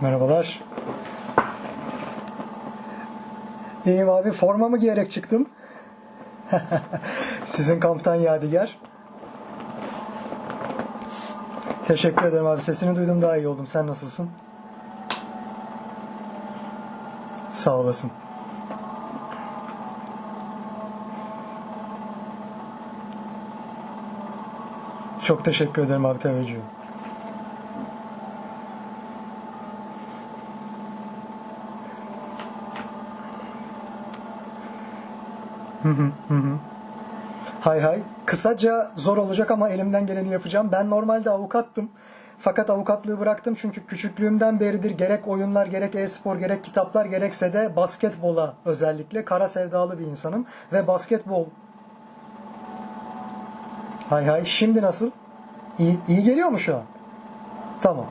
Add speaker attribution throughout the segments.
Speaker 1: Merhabalar. İyiyim abi formamı giyerek çıktım. Sizin kamptan Yadigar. Teşekkür ederim abi. Sesini duydum daha iyi oldum. Sen nasılsın? Sağ olasın. Çok teşekkür ederim abi teveccühün. Hay hay. Kısaca zor olacak ama elimden geleni yapacağım. Ben normalde avukattım. Fakat avukatlığı bıraktım çünkü küçüklüğümden beridir gerek oyunlar, gerek e-spor, gerek kitaplar, gerekse de basketbola özellikle kara sevdalı bir insanım. Ve basketbol... Hay hay. Şimdi nasıl? İyi, iyi geliyor mu şu an? Tamam.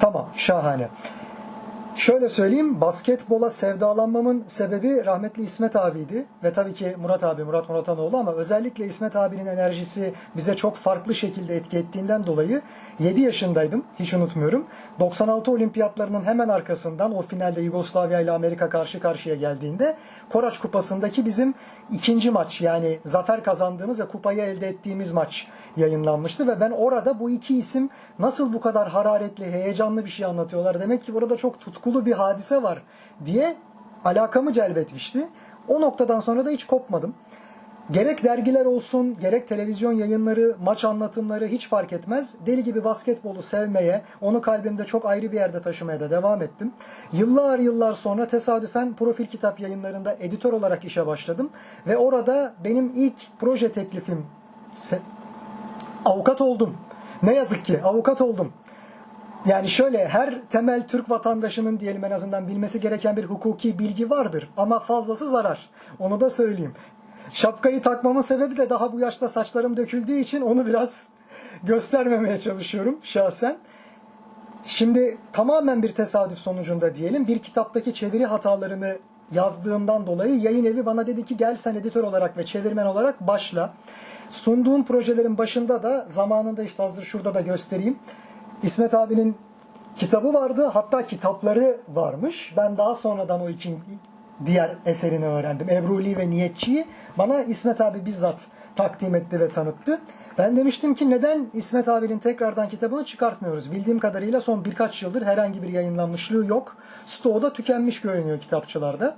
Speaker 1: Tamam. Şahane. Şöyle söyleyeyim, basketbola sevdalanmamın sebebi rahmetli İsmet abiydi. Ve tabii ki Murat abi, Murat Muratanoğlu ama özellikle İsmet abinin enerjisi bize çok farklı şekilde etki ettiğinden dolayı 7 yaşındaydım, hiç unutmuyorum. 96 olimpiyatlarının hemen arkasından o finalde Yugoslavya ile Amerika karşı karşıya geldiğinde Koraç Kupası'ndaki bizim ikinci maç yani zafer kazandığımız ve kupayı elde ettiğimiz maç yayınlanmıştı ve ben orada bu iki isim nasıl bu kadar hararetli, heyecanlı bir şey anlatıyorlar. Demek ki burada çok tutkulu bir hadise var diye alakamı celbetmişti. O noktadan sonra da hiç kopmadım. Gerek dergiler olsun, gerek televizyon yayınları, maç anlatımları hiç fark etmez. Deli gibi basketbolu sevmeye, onu kalbimde çok ayrı bir yerde taşımaya da devam ettim. Yıllar yıllar sonra tesadüfen profil kitap yayınlarında editör olarak işe başladım. Ve orada benim ilk proje teklifim avukat oldum. Ne yazık ki avukat oldum. Yani şöyle her temel Türk vatandaşının diyelim en azından bilmesi gereken bir hukuki bilgi vardır ama fazlası zarar. Onu da söyleyeyim. Şapkayı takmamın sebebi de daha bu yaşta saçlarım döküldüğü için onu biraz göstermemeye çalışıyorum şahsen. Şimdi tamamen bir tesadüf sonucunda diyelim bir kitaptaki çeviri hatalarını yazdığımdan dolayı yayın evi bana dedi ki gel sen editör olarak ve çevirmen olarak başla. Sunduğum projelerin başında da zamanında işte hazır şurada da göstereyim. İsmet abinin kitabı vardı hatta kitapları varmış. Ben daha sonradan o iki diğer eserini öğrendim. Ebruli ve Niyetçi'yi bana İsmet abi bizzat takdim etti ve tanıttı. Ben demiştim ki neden İsmet abinin tekrardan kitabını çıkartmıyoruz? Bildiğim kadarıyla son birkaç yıldır herhangi bir yayınlanmışlığı yok. Stoğda tükenmiş görünüyor kitapçılarda.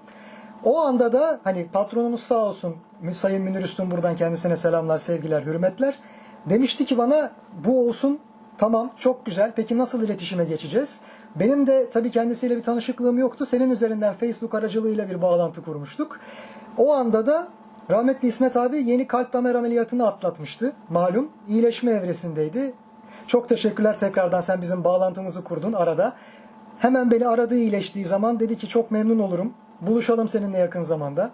Speaker 1: O anda da hani patronumuz sağ olsun Sayın Münir Üstün buradan kendisine selamlar, sevgiler, hürmetler. Demişti ki bana bu olsun Tamam çok güzel. Peki nasıl iletişime geçeceğiz? Benim de tabii kendisiyle bir tanışıklığım yoktu. Senin üzerinden Facebook aracılığıyla bir bağlantı kurmuştuk. O anda da rahmetli İsmet abi yeni kalp damar ameliyatını atlatmıştı. Malum iyileşme evresindeydi. Çok teşekkürler tekrardan sen bizim bağlantımızı kurdun arada. Hemen beni aradığı iyileştiği zaman dedi ki çok memnun olurum. Buluşalım seninle yakın zamanda.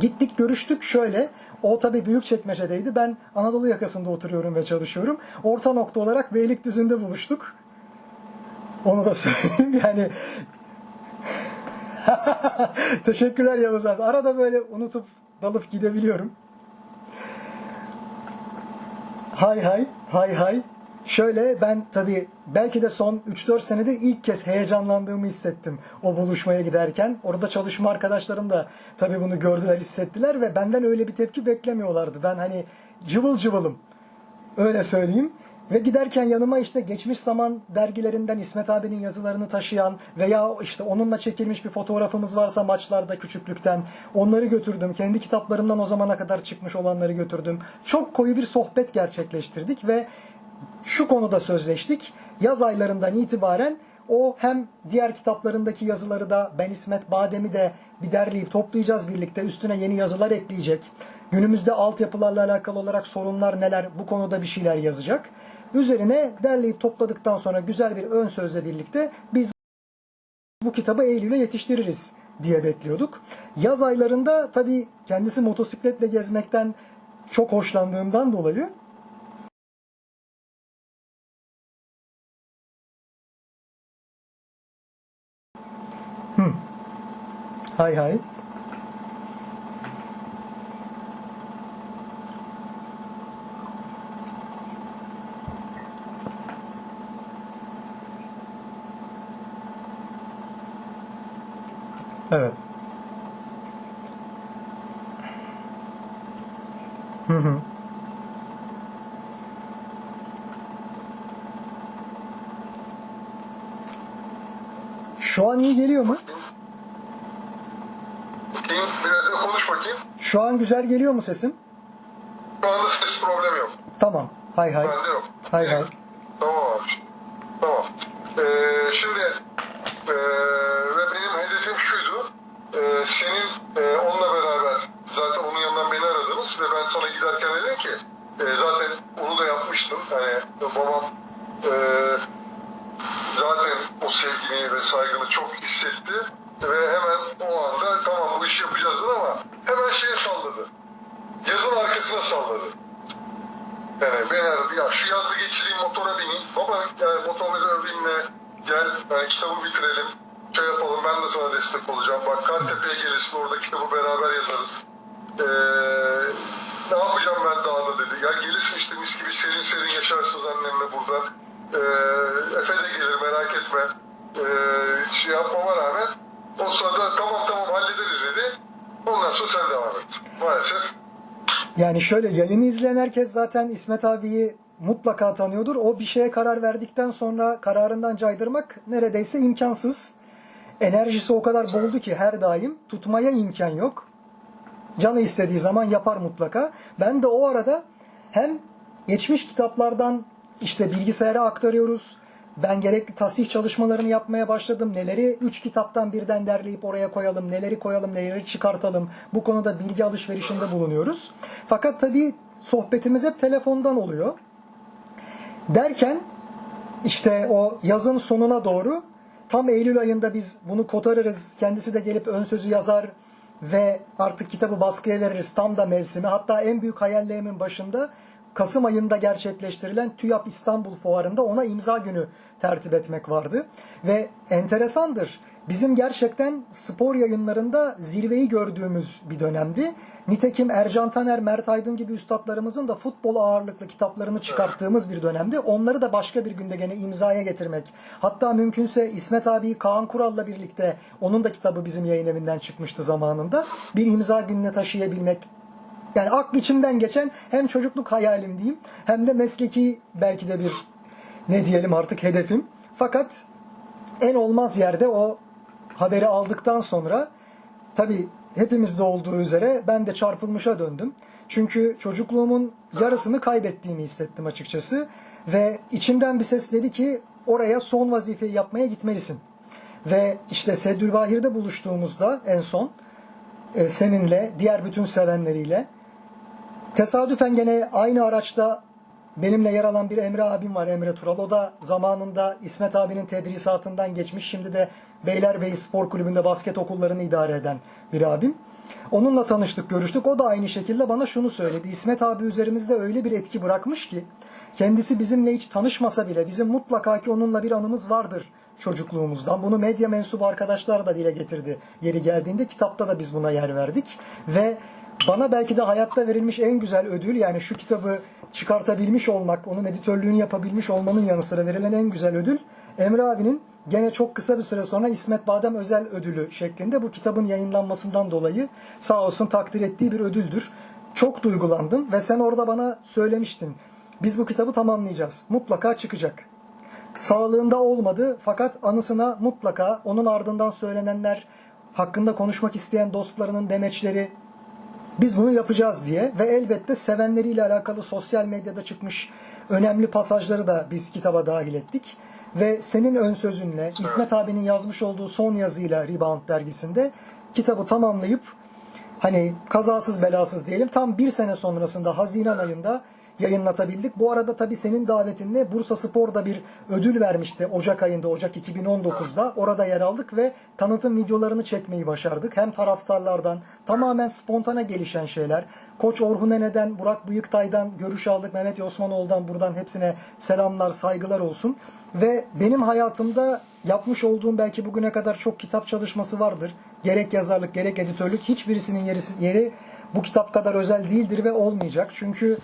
Speaker 1: Gittik görüştük şöyle. O tabii büyük çekmecedeydi. Ben Anadolu yakasında oturuyorum ve çalışıyorum. Orta nokta olarak Beylikdüzü'nde buluştuk. Onu da söyleyeyim. Yani Teşekkürler Yavuz abi. Arada böyle unutup dalıp gidebiliyorum. Hay hay, hay hay. Şöyle ben tabii belki de son 3-4 senedir ilk kez heyecanlandığımı hissettim o buluşmaya giderken. Orada çalışma arkadaşlarım da tabii bunu gördüler, hissettiler ve benden öyle bir tepki beklemiyorlardı. Ben hani cıvıl cıvılım. Öyle söyleyeyim. Ve giderken yanıma işte geçmiş zaman dergilerinden İsmet abinin yazılarını taşıyan veya işte onunla çekilmiş bir fotoğrafımız varsa maçlarda küçüklükten onları götürdüm. Kendi kitaplarımdan o zamana kadar çıkmış olanları götürdüm. Çok koyu bir sohbet gerçekleştirdik ve şu konuda sözleştik. Yaz aylarından itibaren o hem diğer kitaplarındaki yazıları da ben İsmet Badem'i de bir derleyip toplayacağız birlikte. Üstüne yeni yazılar ekleyecek. Günümüzde altyapılarla alakalı olarak sorunlar neler bu konuda bir şeyler yazacak. Üzerine derleyip topladıktan sonra güzel bir ön sözle birlikte biz bu kitabı Eylül'e yetiştiririz diye bekliyorduk. Yaz aylarında tabii kendisi motosikletle gezmekten çok hoşlandığından dolayı Hay hay. Evet. Hı hı. Şu an iyi geliyor mu?
Speaker 2: Bakayım, biraz da konuş bakayım.
Speaker 1: Şu an güzel geliyor mu sesim?
Speaker 2: Şu anda ses problemi yok.
Speaker 1: Tamam. Hay hay.
Speaker 2: Bende yok.
Speaker 1: Hay hay.
Speaker 2: Tamam abi. Tamam. Ee, şimdi ee, ve benim hedefim şuydu. Ee, senin ee, onunla beraber zaten onun yanından beni aradınız ve ben sana giderken dedim ki ee, zaten onu da yapmıştım. Hani babam ee, zaten o sevgini ve saygını çok hissetti ve hemen o anda tamam bu işi yapacağız ama hemen şeye salladı. Yazın arkasına salladı. Yani ben ya şu yazı geçireyim motora bineyim. Baba yani motora binme gel yani kitabı bitirelim. Şey yapalım ben de sana destek olacağım. Bak Kartepe'ye gelirsin orada kitabı beraber yazarız. Ee, ne yapacağım ben daha da dedi. Ya gelirsin işte mis gibi serin serin yaşarsınız annemle burada. Ee, Efe de gelir merak etme. Ee, şey yapmama rağmen o sırada tamam tamam hallederiz dedi. Ondan sonra sen devam et. Maalesef
Speaker 1: Yani şöyle yayını izleyen herkes zaten İsmet abiyi mutlaka tanıyordur. O bir şeye karar verdikten sonra kararından caydırmak neredeyse imkansız. Enerjisi o kadar boldu ki her daim tutmaya imkan yok. Canı istediği zaman yapar mutlaka. Ben de o arada hem geçmiş kitaplardan işte bilgisayara aktarıyoruz. Ben gerekli tasih çalışmalarını yapmaya başladım. Neleri üç kitaptan birden derleyip oraya koyalım, neleri koyalım, neleri çıkartalım. Bu konuda bilgi alışverişinde bulunuyoruz. Fakat tabii sohbetimiz hep telefondan oluyor. Derken işte o yazın sonuna doğru tam Eylül ayında biz bunu kotarırız. Kendisi de gelip ön sözü yazar ve artık kitabı baskıya veririz tam da mevsimi. Hatta en büyük hayallerimin başında Kasım ayında gerçekleştirilen TÜYAP İstanbul Fuarı'nda ona imza günü tertip etmek vardı. Ve enteresandır. Bizim gerçekten spor yayınlarında zirveyi gördüğümüz bir dönemdi. Nitekim Ercan Taner, Mert Aydın gibi üstadlarımızın da futbol ağırlıklı kitaplarını çıkarttığımız bir dönemdi. Onları da başka bir günde gene imzaya getirmek. Hatta mümkünse İsmet abi Kaan Kural'la birlikte onun da kitabı bizim yayın evinden çıkmıştı zamanında. Bir imza gününe taşıyabilmek yani aklı içimden geçen hem çocukluk hayalim diyeyim hem de mesleki belki de bir ne diyelim artık hedefim. Fakat en olmaz yerde o haberi aldıktan sonra tabii hepimizde olduğu üzere ben de çarpılmışa döndüm. Çünkü çocukluğumun yarısını kaybettiğimi hissettim açıkçası. Ve içimden bir ses dedi ki oraya son vazifeyi yapmaya gitmelisin. Ve işte Seddülbahir'de buluştuğumuzda en son e, seninle, diğer bütün sevenleriyle Tesadüfen gene aynı araçta benimle yer alan bir Emre abim var Emre Tural. O da zamanında İsmet abinin tedrisatından geçmiş. Şimdi de Beylerbeyi Spor Kulübü'nde basket okullarını idare eden bir abim. Onunla tanıştık, görüştük. O da aynı şekilde bana şunu söyledi. İsmet abi üzerimizde öyle bir etki bırakmış ki kendisi bizimle hiç tanışmasa bile bizim mutlaka ki onunla bir anımız vardır çocukluğumuzdan. Bunu medya mensubu arkadaşlar da dile getirdi. Yeri geldiğinde kitapta da biz buna yer verdik ve bana belki de hayatta verilmiş en güzel ödül yani şu kitabı çıkartabilmiş olmak, onun editörlüğünü yapabilmiş olmanın yanı sıra verilen en güzel ödül Emre abinin gene çok kısa bir süre sonra İsmet Badem özel ödülü şeklinde bu kitabın yayınlanmasından dolayı sağ olsun takdir ettiği bir ödüldür. Çok duygulandım ve sen orada bana söylemiştin. Biz bu kitabı tamamlayacağız. Mutlaka çıkacak. Sağlığında olmadı fakat anısına mutlaka onun ardından söylenenler, hakkında konuşmak isteyen dostlarının demeçleri, biz bunu yapacağız diye ve elbette sevenleriyle alakalı sosyal medyada çıkmış önemli pasajları da biz kitaba dahil ettik. Ve senin ön sözünle İsmet abinin yazmış olduğu son yazıyla Rebound dergisinde kitabı tamamlayıp hani kazasız belasız diyelim tam bir sene sonrasında Haziran ayında yayınlatabildik. Bu arada tabii senin davetinle Bursa Spor'da bir ödül vermişti Ocak ayında, Ocak 2019'da. Orada yer aldık ve tanıtım videolarını çekmeyi başardık. Hem taraftarlardan tamamen spontane gelişen şeyler. Koç Orhun Ene'den, Burak Bıyıktay'dan görüş aldık. Mehmet Osmanoğlu'dan buradan hepsine selamlar, saygılar olsun. Ve benim hayatımda yapmış olduğum belki bugüne kadar çok kitap çalışması vardır. Gerek yazarlık, gerek editörlük hiçbirisinin yeri, yeri bu kitap kadar özel değildir ve olmayacak. Çünkü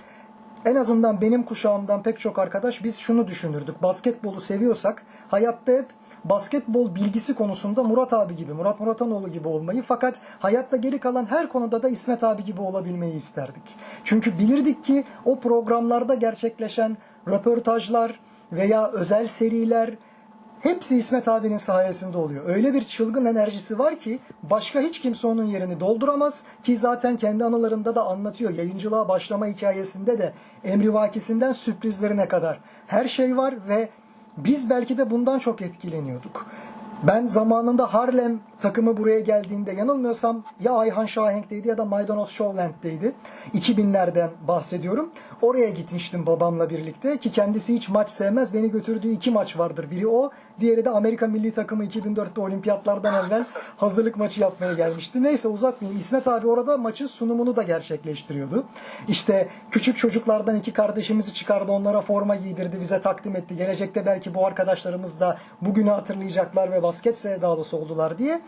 Speaker 1: en azından benim kuşağımdan pek çok arkadaş biz şunu düşünürdük. Basketbolu seviyorsak hayatta hep basketbol bilgisi konusunda Murat abi gibi, Murat Muratanoğlu gibi olmayı fakat hayatta geri kalan her konuda da İsmet abi gibi olabilmeyi isterdik. Çünkü bilirdik ki o programlarda gerçekleşen röportajlar veya özel seriler Hepsi İsmet abinin sayesinde oluyor. Öyle bir çılgın enerjisi var ki başka hiç kimse onun yerini dolduramaz ki zaten kendi anılarında da anlatıyor. Yayıncılığa başlama hikayesinde de emrivakisinden sürprizlerine kadar her şey var ve biz belki de bundan çok etkileniyorduk. Ben zamanında Harlem takımı buraya geldiğinde yanılmıyorsam ya Ayhan Şahenk'teydi ya da Maydanoz Showland'deydi. 2000'lerden bahsediyorum. Oraya gitmiştim babamla birlikte ki kendisi hiç maç sevmez. Beni götürdüğü iki maç vardır. Biri o, diğeri de Amerika milli takımı 2004'te olimpiyatlardan evvel hazırlık maçı yapmaya gelmişti. Neyse uzatmayayım. İsmet abi orada maçın sunumunu da gerçekleştiriyordu. İşte küçük çocuklardan iki kardeşimizi çıkardı. Onlara forma giydirdi, bize takdim etti. Gelecekte belki bu arkadaşlarımız da bugünü hatırlayacaklar ve basket sevdalısı oldular diye.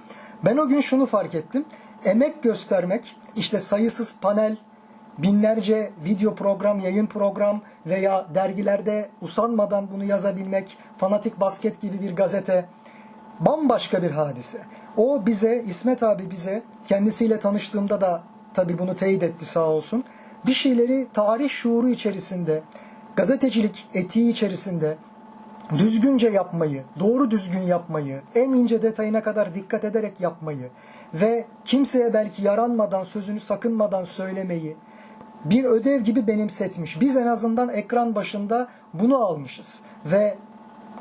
Speaker 1: Ben o gün şunu fark ettim. Emek göstermek, işte sayısız panel, binlerce video program, yayın program veya dergilerde usanmadan bunu yazabilmek, fanatik basket gibi bir gazete bambaşka bir hadise. O bize, İsmet abi bize, kendisiyle tanıştığımda da tabii bunu teyit etti sağ olsun. Bir şeyleri tarih şuuru içerisinde, gazetecilik etiği içerisinde düzgünce yapmayı, doğru düzgün yapmayı, en ince detayına kadar dikkat ederek yapmayı ve kimseye belki yaranmadan, sözünü sakınmadan söylemeyi bir ödev gibi benimsetmiş. Biz en azından ekran başında bunu almışız ve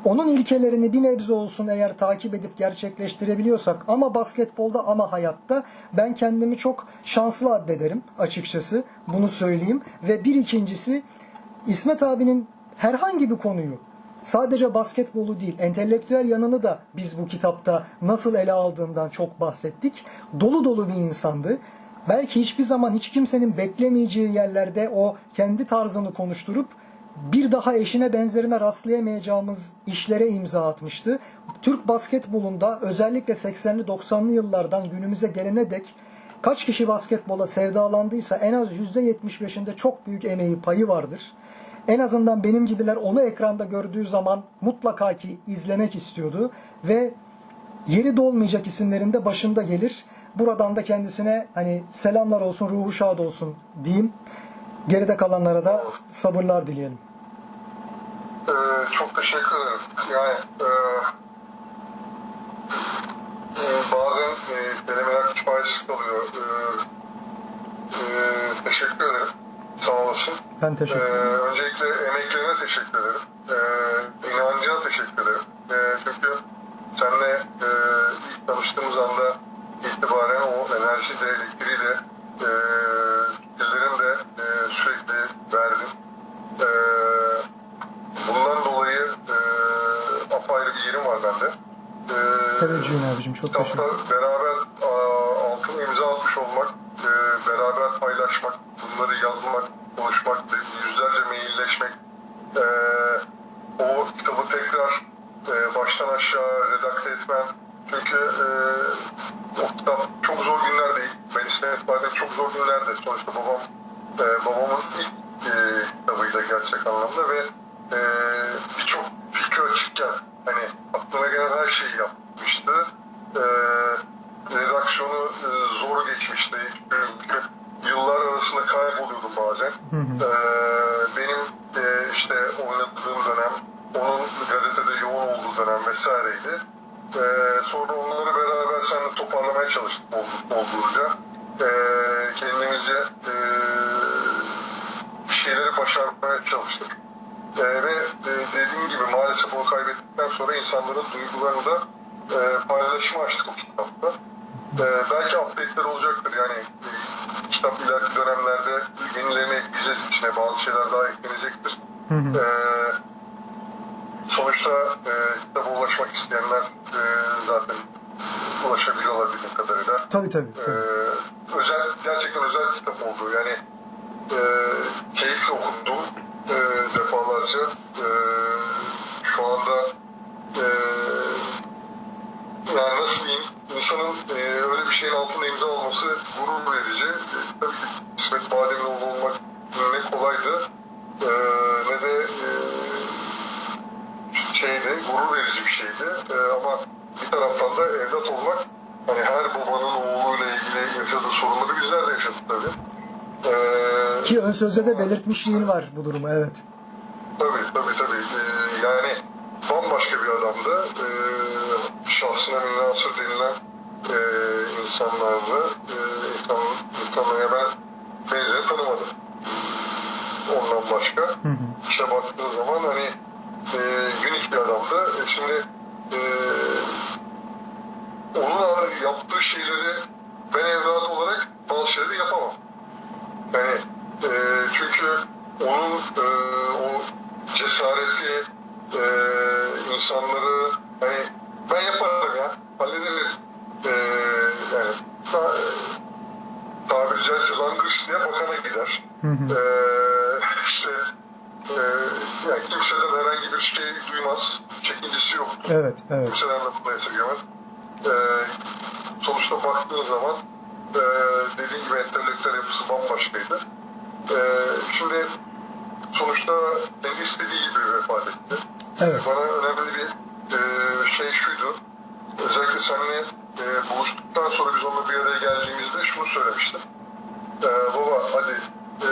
Speaker 1: onun ilkelerini bir nebze olsun eğer takip edip gerçekleştirebiliyorsak ama basketbolda ama hayatta ben kendimi çok şanslı addederim açıkçası bunu söyleyeyim ve bir ikincisi İsmet abinin herhangi bir konuyu sadece basketbolu değil, entelektüel yanını da biz bu kitapta nasıl ele aldığından çok bahsettik. Dolu dolu bir insandı. Belki hiçbir zaman hiç kimsenin beklemeyeceği yerlerde o kendi tarzını konuşturup bir daha eşine benzerine rastlayamayacağımız işlere imza atmıştı. Türk basketbolunda özellikle 80'li 90'lı yıllardan günümüze gelene dek kaç kişi basketbola sevdalandıysa en az %75'inde çok büyük emeği payı vardır. En azından benim gibiler onu ekranda gördüğü zaman mutlaka ki izlemek istiyordu ve yeri dolmayacak isimlerin de başında gelir. Buradan da kendisine hani selamlar olsun, ruhu şad olsun diyeyim. Geride kalanlara da sabırlar dileyelim.
Speaker 2: Ee, çok teşekkür ederim. Yani e, e, bazen e, kelimeler kifayetsiz kalıyor. E, e, teşekkür ederim. Sağ olasın.
Speaker 1: Ben teşekkür ederim.
Speaker 2: öncelikle emeklerine teşekkür ederim. Ee, inancına teşekkür ederim. Ee, çünkü seninle e, ilk tanıştığımız anda itibaren o enerji de elektriği de e, fikirlerin de e, sürekli verdin. Ee, bundan dolayı e, apayrı bir yerim var bende. Ee,
Speaker 1: Teveccühün abicim çok teşekkür ederim.
Speaker 2: beraber altın imza atmış olmak, e, beraber paylaşmak, bunları yazmak, konuşmak, yüzlerce mailleşmek, e, o kitabı tekrar e, baştan aşağı redakte etmen. Çünkü e, o kitap çok zor günler değil. İsmet Badem çok zor günlerdi. Sonuçta babam e, babamın ilk e, kitabıydı gerçek anlamda ve e, birçok fikri açıkken hani aklına gelen her şeyi yapmıştı. E, redaksiyonu e, zor geçmişti. Çünkü yıllar arasında kayboluyordum bazen. E, benim e, işte oynadığım dönem, onun gazetede yoğun olduğu dönem vesaireydi. E, sonra onları beraber seninle toparlamaya çalıştık ol- olduğunca. E, kendimizce e, bir şeyleri başarmaya çalıştık. Ee, ve e, dediğim gibi maalesef onu kaybettikten sonra insanların duygularını da e, paylaşıma açtık o kitapta. E, belki update'ler olacaktır yani e, kitap ileriki dönemlerde yenilerini ekleyeceğiz içine bazı şeyler daha eklenecektir. E, sonuçta e, kitaba ulaşmak isteyenler e, zaten ulaşabiliyorlar bildiğim kadarıyla.
Speaker 1: Tabii tabii.
Speaker 2: Ee,
Speaker 1: tabii.
Speaker 2: özel gerçekten özel kitap oldu. Yani e, keyifle okudum e, defalarca. E, şu anda e, yani nasıl diyeyim insanın e, öyle bir şeyin altında imza olması gurur verici. E, tabii ki İsmet Bademioğlu olmak ne kolaydı. e, ne de e, şeydi, gurur verici bir şeydi. E, ama bir taraftan da evlat olmak hani her babanın oğluyla ilgili yaşadığı sorunları bizler de yaşadık tabii. E,
Speaker 1: Ki ön sözde de belirtmişliğin var bu durumu evet.
Speaker 2: Tabii tabii tabii. Ee, yani bambaşka bir adamdı. Ee, şahsına münasır denilen e, insanlardı. Ee, insan, insanlara ben benzeri tanımadım. Ondan başka. İşe baktığın zaman hani e, unik bir adamdı. E, şimdi e, onun yaptığı şeyleri ben evlat olarak bazı şeyleri yapamam. Yani e, çünkü onun e, o cesareti e, insanları hani ben yaparım ya hallederim e, yani ta, tabiri caizse langırs diye bakana gider. E, işte e, yani kimseden herhangi bir şey duymaz. Çekincesi yok.
Speaker 1: Evet, evet.
Speaker 2: Kimseden lafını esirgemez. E, sonuçta baktığın zaman e, dediğim gibi entelektüel yapısı bambaşkaydı. E, şimdi sonuçta kendi istediği gibi vefat etti.
Speaker 1: Evet.
Speaker 2: Bana önemli bir e, şey şuydu. Özellikle seninle e, buluştuktan sonra biz onunla bir araya geldiğimizde şunu söylemiştim. E, baba hadi e,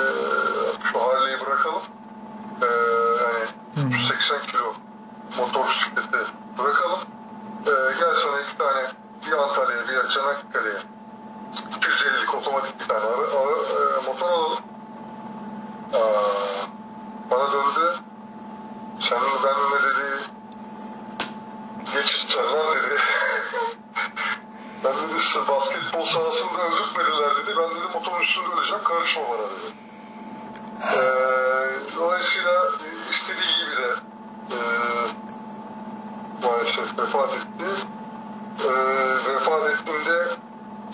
Speaker 2: şu Harley'i bırakalım. E, yani 180 kilo motosikleti bırakalım. E, gel sana iki tane bir Antalya'ya bir Çanakkale'ye 250'lik otomatik bir tane ara, ara, e, motor alalım. Aa, bana döndü. Sen ben ne dedi? Geçit lan dedi. ben dedi basketbol sahasında öldürtmediler dedi. Ben dedi motorun üstünde öleceğim. Karışma bana dedi. Ee, dolayısıyla istediği gibi de e, maalesef vefat etti.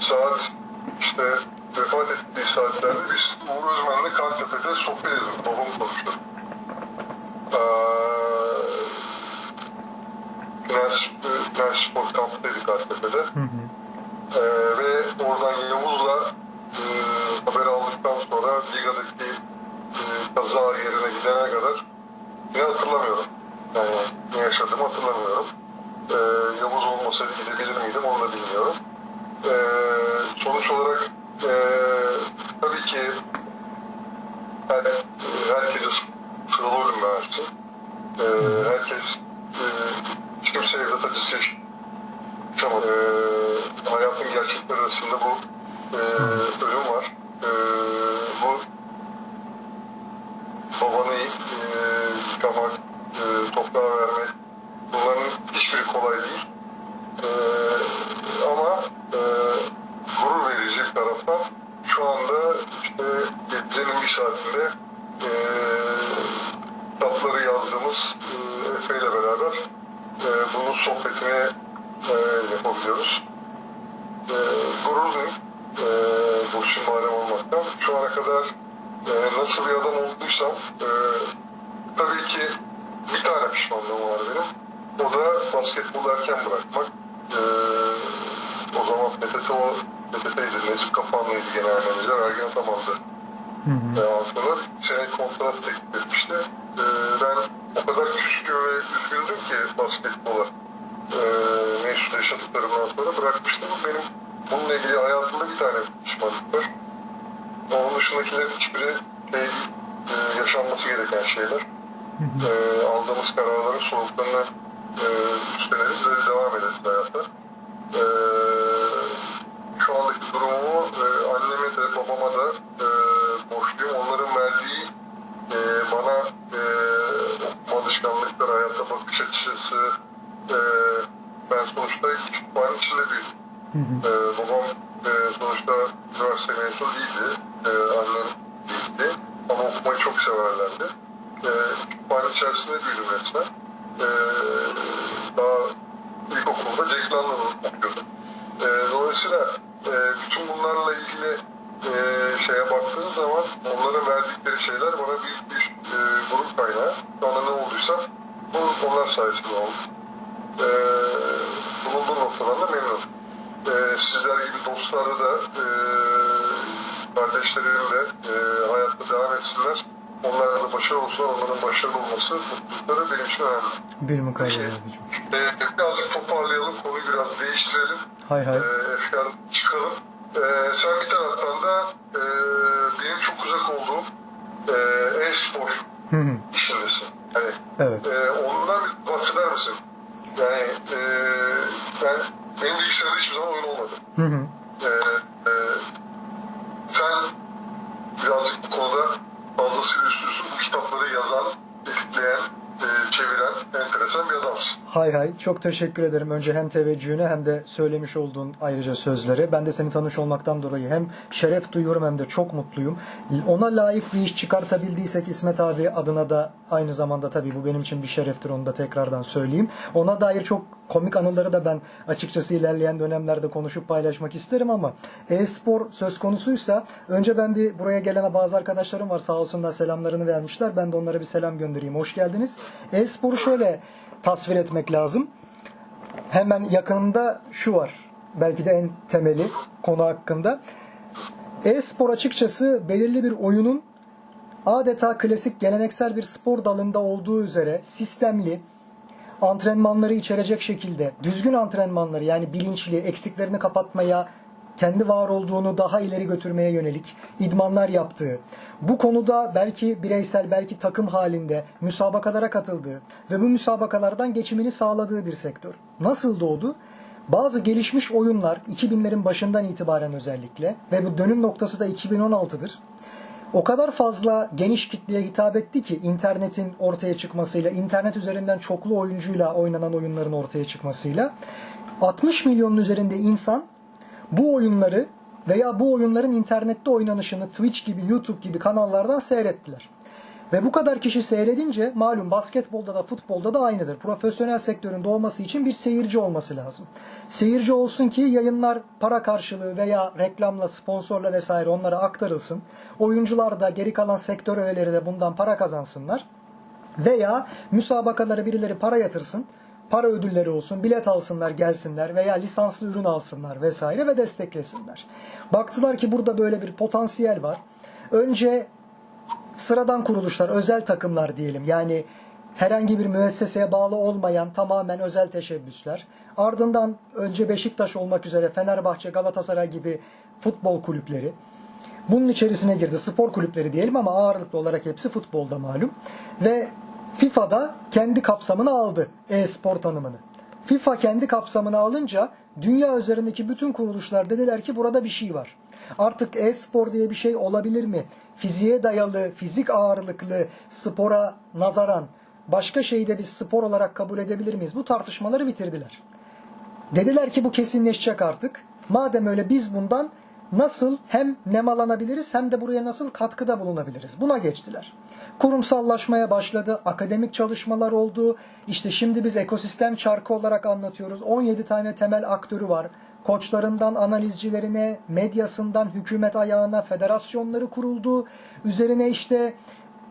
Speaker 2: Saat işte vefat ettiği saatlerde biz Uğur Özmen'le Kartepe'de sohbet ediyorduk. Babam konuştu. Prens, Prens Spor kamptaydık Kartepe'de. Ee, ve oradan Yavuz'la e, haber aldıktan sonra Liga'daki e, kaza yerine gidene kadar ne hatırlamıyorum. E, tabii ki her, basketbolu erken bırakmak. E, o zaman PTT o PTT'ydi. Necip Kapanlı'ydı genel menajer. Ergen Ataman'dı. E, antrenör. Sene kontrat teklif etmişti. E, ben o kadar küskün ve üzgündüm ki basketbola. E, Mesut yaşadıklarımdan sonra bırakmıştım. Benim bununla ilgili hayatımda bir tane pişmanlık var. Onun dışındakilerin hiçbiri şey, e, yaşanması gereken şeyler. E, aldığımız kararların sonuçlarını e, üstleniyoruz ve devam ederiz hayata. E, şu andaki durumumu e, anneme de babama da e, borçluyum. Onların verdiği e, bana e, okuma alışkanlıkları, hayata bakış açısı e, ben sonuçta kütüphane içinde büyüdüm. E, babam e, sonuçta üniversite mezunu değildi. E, annem değildi. Ama okumayı çok severlerdi. E, kütüphane içerisinde büyüdüm resmen. E, daha ilkokulda Jack London okuyordum. E, dolayısıyla e, bütün bunlarla ilgili e, şeye baktığın zaman onların verdikleri şeyler bana büyük bir e, gurur kaynağı. Sonra ne olduysa bu onlar sayesinde oldu. E, bulunduğum noktadan da memnunum. E, sizler gibi dostları da e, kardeşlerim de e, hayatta devam etsinler. Onlar da başarılı olsun, onların başarılı olması mutlulukları benim için önemli.
Speaker 1: Bir mukavele
Speaker 2: Peki.
Speaker 1: abicim.
Speaker 2: Ee, birazcık toparlayalım, konuyu biraz değiştirelim.
Speaker 1: Hay hay.
Speaker 2: Efkar çıkalım. Ee, sen bir taraftan da e, benim çok uzak olduğum e, e-spor işindesin. Hani
Speaker 1: Evet.
Speaker 2: e, ondan bir bahseder misin? Yani e, ben benim bilgisayarda hiçbir zaman oyun olmadı.
Speaker 1: Hı hı.
Speaker 2: E, e, sen birazcık bu konuda fazlasıyla üstünsün. Bu kitapları yazan, editleyen, e, çeviren enteresan bir adamsın.
Speaker 1: Hay hay. Çok teşekkür ederim. Önce hem teveccühüne hem de söylemiş olduğun ayrıca sözleri. Ben de seni tanış olmaktan dolayı hem şeref duyuyorum hem de çok mutluyum. Ona layık bir iş çıkartabildiysek İsmet abi adına da aynı zamanda tabii bu benim için bir şereftir onu da tekrardan söyleyeyim. Ona dair çok komik anıları da ben açıkçası ilerleyen dönemlerde konuşup paylaşmak isterim ama e-spor söz konusuysa önce ben bir buraya gelen bazı arkadaşlarım var sağ olsunlar selamlarını vermişler. Ben de onlara bir selam göndereyim. Hoş geldiniz. E-sporu şöyle tasvir etmek lazım. Hemen yakınında şu var. Belki de en temeli konu hakkında. E-spor açıkçası belirli bir oyunun adeta klasik geleneksel bir spor dalında olduğu üzere sistemli, antrenmanları içerecek şekilde, düzgün antrenmanları yani bilinçli, eksiklerini kapatmaya, kendi var olduğunu daha ileri götürmeye yönelik idmanlar yaptığı, bu konuda belki bireysel belki takım halinde müsabakalara katıldığı ve bu müsabakalardan geçimini sağladığı bir sektör. Nasıl doğdu? Bazı gelişmiş oyunlar 2000'lerin başından itibaren özellikle ve bu dönüm noktası da 2016'dır o kadar fazla geniş kitleye hitap etti ki internetin ortaya çıkmasıyla, internet üzerinden çoklu oyuncuyla oynanan oyunların ortaya çıkmasıyla 60 milyonun üzerinde insan bu oyunları veya bu oyunların internette oynanışını Twitch gibi, YouTube gibi kanallardan seyrettiler. Ve bu kadar kişi seyredince malum basketbolda da futbolda da aynıdır. Profesyonel sektörün doğması için bir seyirci olması lazım. Seyirci olsun ki yayınlar para karşılığı veya reklamla, sponsorla vesaire onlara aktarılsın. Oyuncular da geri kalan sektör öğeleri de bundan para kazansınlar. Veya müsabakalara birileri para yatırsın. Para ödülleri olsun, bilet alsınlar, gelsinler veya lisanslı ürün alsınlar vesaire ve desteklesinler. Baktılar ki burada böyle bir potansiyel var. Önce sıradan kuruluşlar, özel takımlar diyelim. Yani herhangi bir müesseseye bağlı olmayan tamamen özel teşebbüsler. Ardından önce Beşiktaş olmak üzere Fenerbahçe, Galatasaray gibi futbol kulüpleri. Bunun içerisine girdi spor kulüpleri diyelim ama ağırlıklı olarak hepsi futbolda malum. Ve FIFA'da kendi kapsamını aldı e-spor tanımını. FIFA kendi kapsamını alınca dünya üzerindeki bütün kuruluşlar dediler ki burada bir şey var. Artık e-spor diye bir şey olabilir mi? Fiziğe dayalı, fizik ağırlıklı spora nazaran başka şeyi de biz spor olarak kabul edebilir miyiz? Bu tartışmaları bitirdiler. Dediler ki bu kesinleşecek artık. Madem öyle biz bundan nasıl hem nemalanabiliriz hem de buraya nasıl katkıda bulunabiliriz? Buna geçtiler. Kurumsallaşmaya başladı, akademik çalışmalar oldu. İşte şimdi biz ekosistem çarkı olarak anlatıyoruz. 17 tane temel aktörü var. Koçlarından analizcilerine, medyasından hükümet ayağına federasyonları kuruldu. Üzerine işte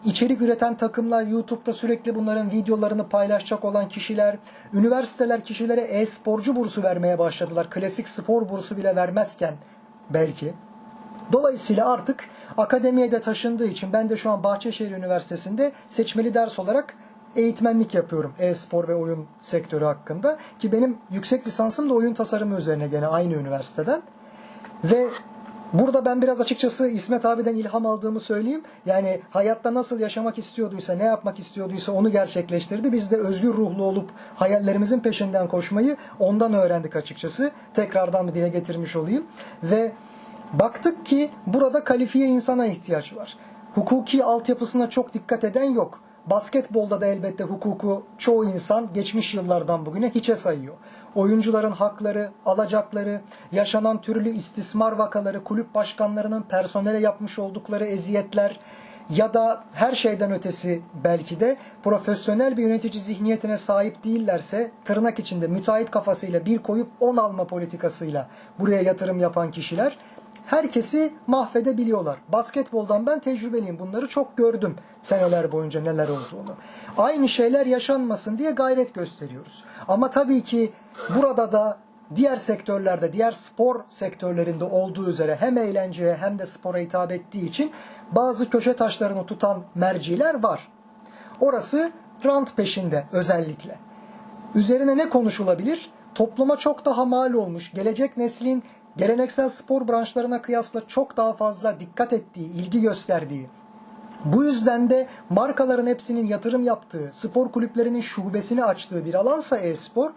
Speaker 1: içerik üreten takımlar YouTube'da sürekli bunların videolarını paylaşacak olan kişiler, üniversiteler kişilere e-sporcu bursu vermeye başladılar. Klasik spor bursu bile vermezken belki. Dolayısıyla artık akademiye de taşındığı için ben de şu an Bahçeşehir Üniversitesi'nde seçmeli ders olarak eğitmenlik yapıyorum e-spor ve oyun sektörü hakkında ki benim yüksek lisansım da oyun tasarımı üzerine gene aynı üniversiteden. Ve burada ben biraz açıkçası İsmet abiden ilham aldığımı söyleyeyim. Yani hayatta nasıl yaşamak istiyorduysa, ne yapmak istiyorduysa onu gerçekleştirdi. Biz de özgür ruhlu olup hayallerimizin peşinden koşmayı ondan öğrendik açıkçası. Tekrardan bir dile getirmiş olayım. Ve baktık ki burada kalifiye insana ihtiyaç var. Hukuki altyapısına çok dikkat eden yok. Basketbolda da elbette hukuku çoğu insan geçmiş yıllardan bugüne hiçe sayıyor. Oyuncuların hakları, alacakları, yaşanan türlü istismar vakaları, kulüp başkanlarının personele yapmış oldukları eziyetler ya da her şeyden ötesi belki de profesyonel bir yönetici zihniyetine sahip değillerse tırnak içinde müteahhit kafasıyla bir koyup on alma politikasıyla buraya yatırım yapan kişiler herkesi mahvedebiliyorlar. Basketboldan ben tecrübeliyim. Bunları çok gördüm seneler boyunca neler olduğunu. Aynı şeyler yaşanmasın diye gayret gösteriyoruz. Ama tabii ki burada da diğer sektörlerde, diğer spor sektörlerinde olduğu üzere hem eğlenceye hem de spora hitap ettiği için bazı köşe taşlarını tutan merciler var. Orası rant peşinde özellikle. Üzerine ne konuşulabilir? Topluma çok daha mal olmuş, gelecek neslin geleneksel spor branşlarına kıyasla çok daha fazla dikkat ettiği, ilgi gösterdiği, bu yüzden de markaların hepsinin yatırım yaptığı, spor kulüplerinin şubesini açtığı bir alansa e-spor,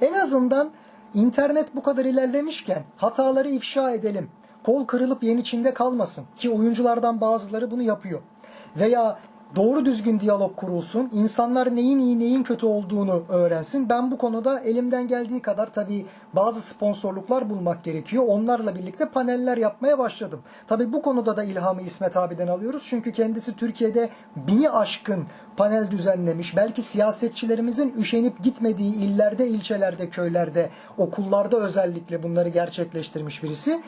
Speaker 1: en azından internet bu kadar ilerlemişken hataları ifşa edelim. Kol kırılıp yen içinde kalmasın ki oyunculardan bazıları bunu yapıyor. Veya doğru düzgün diyalog kurulsun. insanlar neyin iyi neyin kötü olduğunu öğrensin. Ben bu konuda elimden geldiği kadar tabii bazı sponsorluklar bulmak gerekiyor. Onlarla birlikte paneller yapmaya başladım. Tabii bu konuda da ilhamı İsmet abiden alıyoruz. Çünkü kendisi Türkiye'de bini aşkın panel düzenlemiş. Belki siyasetçilerimizin üşenip gitmediği illerde, ilçelerde, köylerde, okullarda özellikle bunları gerçekleştirmiş birisi.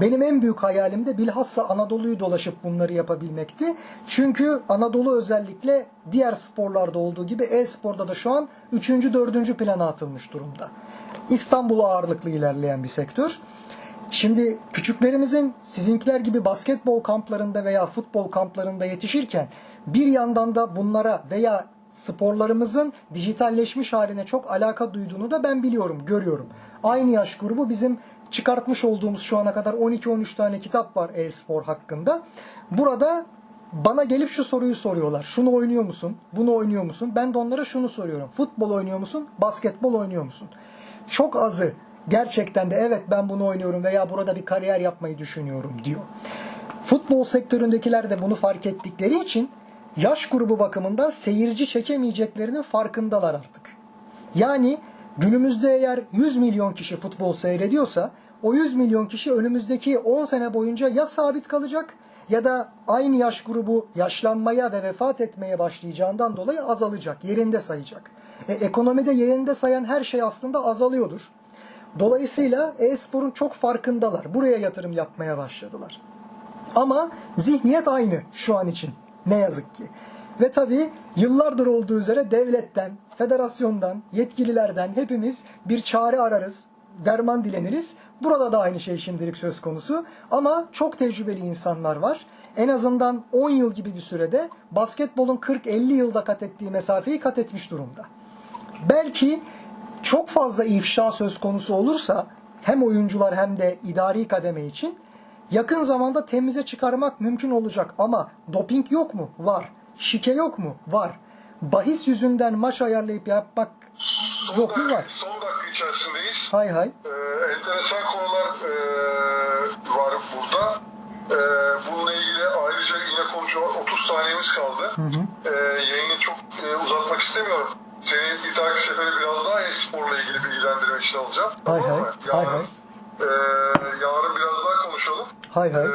Speaker 1: Benim en büyük hayalim de bilhassa Anadolu'yu dolaşıp bunları yapabilmekti. Çünkü Anadolu özellikle diğer sporlarda olduğu gibi e-sporda da şu an 3. 4. plana atılmış durumda. İstanbul ağırlıklı ilerleyen bir sektör. Şimdi küçüklerimizin sizinkiler gibi basketbol kamplarında veya futbol kamplarında yetişirken bir yandan da bunlara veya sporlarımızın dijitalleşmiş haline çok alaka duyduğunu da ben biliyorum, görüyorum. Aynı yaş grubu bizim çıkartmış olduğumuz şu ana kadar 12-13 tane kitap var e-spor hakkında. Burada bana gelip şu soruyu soruyorlar. Şunu oynuyor musun? Bunu oynuyor musun? Ben de onlara şunu soruyorum. Futbol oynuyor musun? Basketbol oynuyor musun? Çok azı gerçekten de evet ben bunu oynuyorum veya burada bir kariyer yapmayı düşünüyorum diyor. Futbol sektöründekiler de bunu fark ettikleri için yaş grubu bakımından seyirci çekemeyeceklerinin farkındalar artık. Yani günümüzde eğer 100 milyon kişi futbol seyrediyorsa o 100 milyon kişi önümüzdeki 10 sene boyunca ya sabit kalacak ya da aynı yaş grubu yaşlanmaya ve vefat etmeye başlayacağından dolayı azalacak, yerinde sayacak. E, ekonomide yerinde sayan her şey aslında azalıyordur. Dolayısıyla e-sporun çok farkındalar. Buraya yatırım yapmaya başladılar. Ama zihniyet aynı şu an için. Ne yazık ki. Ve tabii yıllardır olduğu üzere devletten, federasyondan, yetkililerden hepimiz bir çare ararız, derman dileniriz. Burada da aynı şey şimdilik söz konusu. Ama çok tecrübeli insanlar var. En azından 10 yıl gibi bir sürede basketbolun 40-50 yılda kat ettiği mesafeyi kat etmiş durumda. Belki çok fazla ifşa söz konusu olursa hem oyuncular hem de idari kademe için yakın zamanda temize çıkarmak mümkün olacak. Ama doping yok mu? Var. Şike yok mu? Var. Bahis yüzünden maç ayarlayıp yapmak
Speaker 2: Son
Speaker 1: yok mu?
Speaker 2: dakika,
Speaker 1: Var.
Speaker 2: son dakika içerisindeyiz.
Speaker 1: Hay hay.
Speaker 2: Ee, enteresan konular e, var burada. E, bununla ilgili ayrıca yine konuşuyor. 30 saniyemiz kaldı. E, yayını çok e, uzatmak istemiyorum. Seni bir dahaki sefere biraz daha e-sporla ilgili bilgilendirmek için alacağım.
Speaker 1: Hay
Speaker 2: Tamam
Speaker 1: hay.
Speaker 2: mı?
Speaker 1: Hay
Speaker 2: Yarın,
Speaker 1: hay.
Speaker 2: e, yarın biraz daha konuşalım.
Speaker 1: Hay hay.
Speaker 2: E,